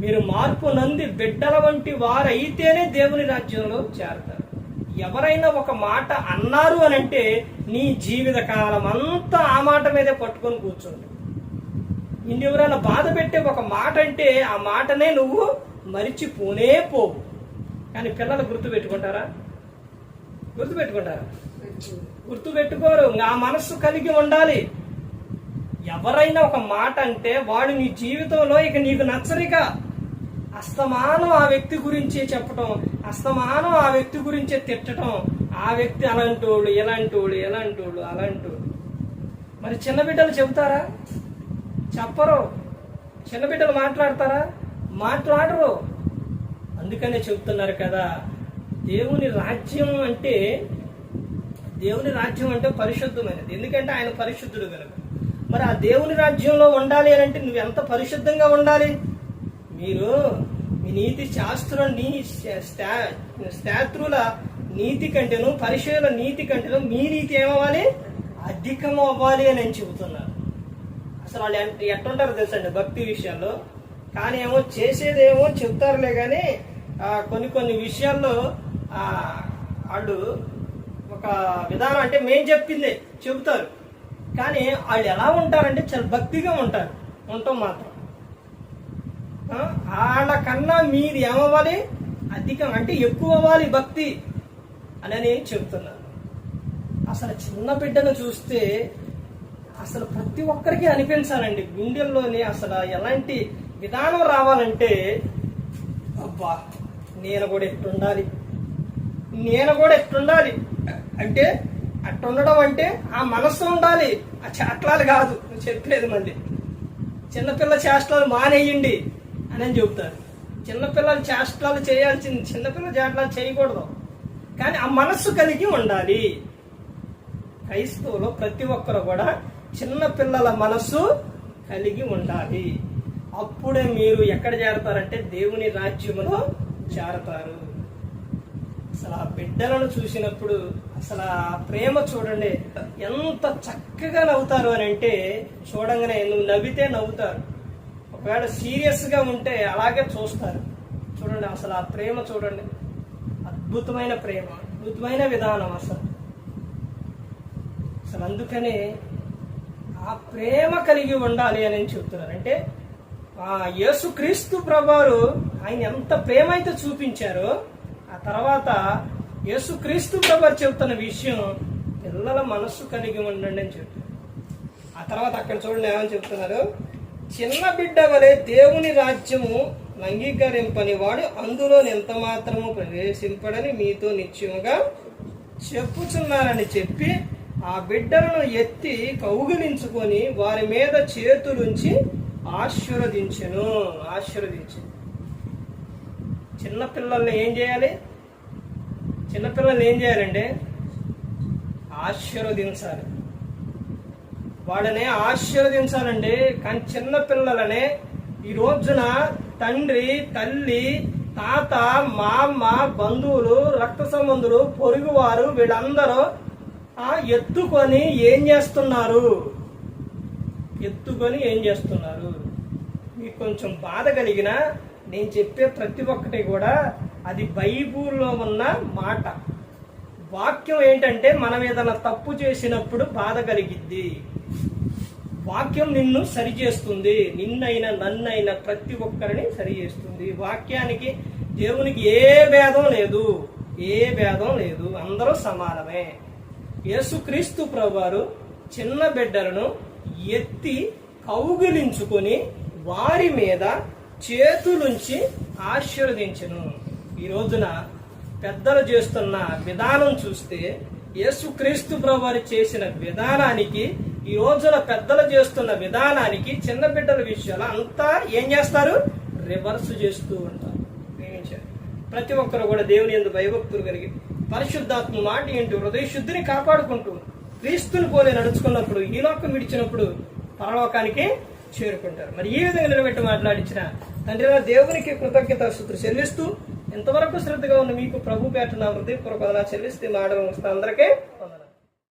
మీరు మార్పు నంది బిడ్డల వంటి వారైతేనే దేవుని రాజ్యంలో చేరతారు. ఎవరైనా ఒక మాట అన్నారు అని అంటే నీ జీవిత కాలం అంతా ఆ మాట మీదే పట్టుకొని కూర్చోండి. నిన్ను ఎవరైనా బాధ పెట్టే ఒక మాట అంటే ఆ మాటనే నువ్వు మరిచిపోనే పోవు. కానీ పిల్లలు గుర్తు పెట్టుకుంటారా? గుర్తు పెట్టుకుంటారా? గుర్తు పెట్టుకోరు. ఆ మనస్సు కలిగి ఉండాలి. ఎవరైనా ఒక మాట అంటే వాడు నీ జీవితంలో ఇక నీకు నచ్చరిక. అస్తమానం ఆ వ్యక్తి గురించే చెప్పటం అస్తమానం ఆ వ్యక్తి గురించే తిట్టడం ఆ వ్యక్తి అలాంటోడు ఎలాంటోడు ఎలాంటోడు అలాంటోడు మరి చిన్న బిడ్డలు చెబుతారా? చెప్పరు. చిన్న బిడ్డలు మాట్లాడతారా? మాట్లాడరు. అందుకనే చెబుతున్నారు కదా దేవుని రాజ్యం అంటే దేవుని రాజ్యం అంటే పరిశుద్ధమైనది. ఎందుకంటే ఆయన పరిశుద్ధుడు కనుక మరి ఆ దేవుని రాజ్యంలో ఉండాలి అని అంటే నువ్వు ఎంత పరిశుద్ధంగా ఉండాలి? మీరు మీ నీతి శాస్త్రం నీ శా- శాస్త్రుల నీతి కంటేను పరిశీల నీతి కంటేను మీ నీతి ఏమవ్వాలి? అధికం అవ్వాలి అని నేను చెబుతున్నాను అసలు వాళ్ళు ఎట్టుంటారు ఎట్టుంటారో తెలుసండి భక్తి విషయాల్లో కానీ ఏమో చేసేదేమో చెప్తారులే కానీ కొన్ని కొన్ని విషయాల్లో వాళ్ళు ఒక విధానం అంటే మేం చెప్పిందే చెబుతారు. కానీ వాళ్ళు ఎలా ఉంటారంటే చాలా భక్తిగా ఉంటారు. ఉంటాం మాత్రం. వాళ్ళకన్నా మీది ఏమవ్వాలి? అధికం అంటే ఎక్కువ అవ్వాలి భక్తి అని చెప్తున్నారు. అసలు చిన్న బిడ్డను చూస్తే అసలు ప్రతి ఒక్కరికి అనిపించాలండి. గుండెల్లోని అసలు ఎలాంటి విధానం రావాలంటే అబ్బా నేను కూడా ఎట్టుండాలి? నేను కూడా ఎట్టుండాలి? అంటే అట్టుండడం అంటే ఆ మనస్సు ఉండాలి. ఆ చేట్లాలు కాదు. చెప్పలేదు మళ్ళీ. చిన్నపిల్ల చేష్టలు మానేయండి. అని చెబుతారు. చిన్నపిల్లలు చేష్టలు చేయాల్సింది చిన్నపిల్లలు చేష్టలు చేయకూడదు. కానీ ఆ మనస్సు కలిగి ఉండాలి. క్రైస్తవులు ప్రతి ఒక్కరు కూడా చిన్నపిల్లల మనస్సు కలిగి ఉండాలి. అప్పుడే మీరు ఎక్కడ చేరతారంటే దేవుని రాజ్యములో చేరతారు అసలు ఆ బిడ్డలను చూసినప్పుడు అసలు ఆ ప్రేమ చూడండి ఎంత చక్కగా నవ్వుతారు అని అంటే చూడంగానే నువ్వు నవ్వితే నవ్వుతారు. ఒకవేళ సీరియస్గా ఉంటే అలాగే చూస్తారు. చూడండి అసలు ఆ ప్రేమ చూడండి. అద్భుతమైన ప్రేమ అద్భుతమైన విధానం అసలు. అసలు అందుకనే ఆ ప్రేమ కలిగి ఉండాలి అని చెప్తున్నారు. అంటే ఆ యేసుక్రీస్తు ప్రభారు ఆయన ఎంత ప్రేమ అయితే చూపించారో ఆ తర్వాత యేసుక్రీస్తు ప్రభారు చెబుతున్న విషయం పిల్లల మనస్సు కలిగి ఉండండి అని చెప్తున్నారు. ఆ తర్వాత అక్కడ చూడండి ఏమని చెప్తున్నారు? చిన్న బిడ్డ వలె దేవుని రాజ్యము అంగీకరింపని వాడు అందులో ఎంత మాత్రము ప్రవేశింపడని మీతో నిశ్చయముగా చెప్పుచున్నారని చెప్పి ఆ బిడ్డలను ఎత్తి కౌగిలించుకొని వారి మీద చేతులుంచి ఆశీర్వదించెను ఆశీర్వదించను. చిన్నపిల్లల్ని ఏం చేయాలి? చిన్నపిల్లల్ని ఏం చేయాలంటే ఆశీర్వదించాలి. వాళ్ళని ఆశీర్వదించాలండి. కానీ చిన్న పిల్లలనే ఈ రోజున తండ్రి తల్లి తాత మామ బంధువులు రక్త సంబంధులు పొరుగువారు వీళ్ళందరూ ఆ, ఎత్తుకొని ఏం చేస్తున్నారు? ఎత్తుకొని ఏం చేస్తున్నారు? మీకు కొంచెం బాధ కలిగిన నేను చెప్పే ప్రతి ఒక్కటి కూడా అది బైబుల్లో ఉన్న మాట. వాక్యం ఏంటంటే మనం ఏదైనా తప్పు చేసినప్పుడు బాధ కలిగిద్ది. వాక్యం నిన్ను సరిచేస్తుంది నిన్నైనా నన్నైనా ప్రతి ఒక్కరిని సరిచేస్తుంది వాక్యానికి దేవునికి ఏ భేదం లేదు. ఏ భేదం లేదు. అందరూ సమానమే. యేసుక్రీస్తు ప్రభువారు చిన్న బిడ్డలను ఎత్తి కౌగిలించుకొని వారి మీద చేతులుంచి ఆశీర్వదించను. ఈ రోజున పెద్దలు చేస్తున్న విధానం చూస్తే యేసుక్రీస్తు ప్రభువారు చేసిన విధానానికి ఈ రోజున పెద్దలు చేస్తున్న విధానానికి చిన్న బిడ్డల విషయాలు అంతా ఏం చేస్తారు? రివర్స్ చేస్తూ ఉంటారు. ప్రేమించారు. ప్రతి ఒక్కరు కూడా దేవుని ఎందు భయభక్తులు కలిగి పరిశుద్ధాత్మ మాట ఏంటి? హృదయ శుద్ధిని కాపాడుకుంటూ క్రీస్తుని పోలే నడుచుకున్నప్పుడు ఈ లోకం విడిచినప్పుడు పరలోకానికి చేరుకుంటారు. మరి ఏ విధంగా నిలబెట్టి మాట్లాడించిన తండ్రి దేవునికి కృతజ్ఞత శుద్ధి చెల్లిస్తూ ఎంతవరకు శ్రద్ధగా ఉన్న మీకు ప్రభు పేట నా హృదయపూర్వక చెల్లిస్తే మాడడం అందరికీ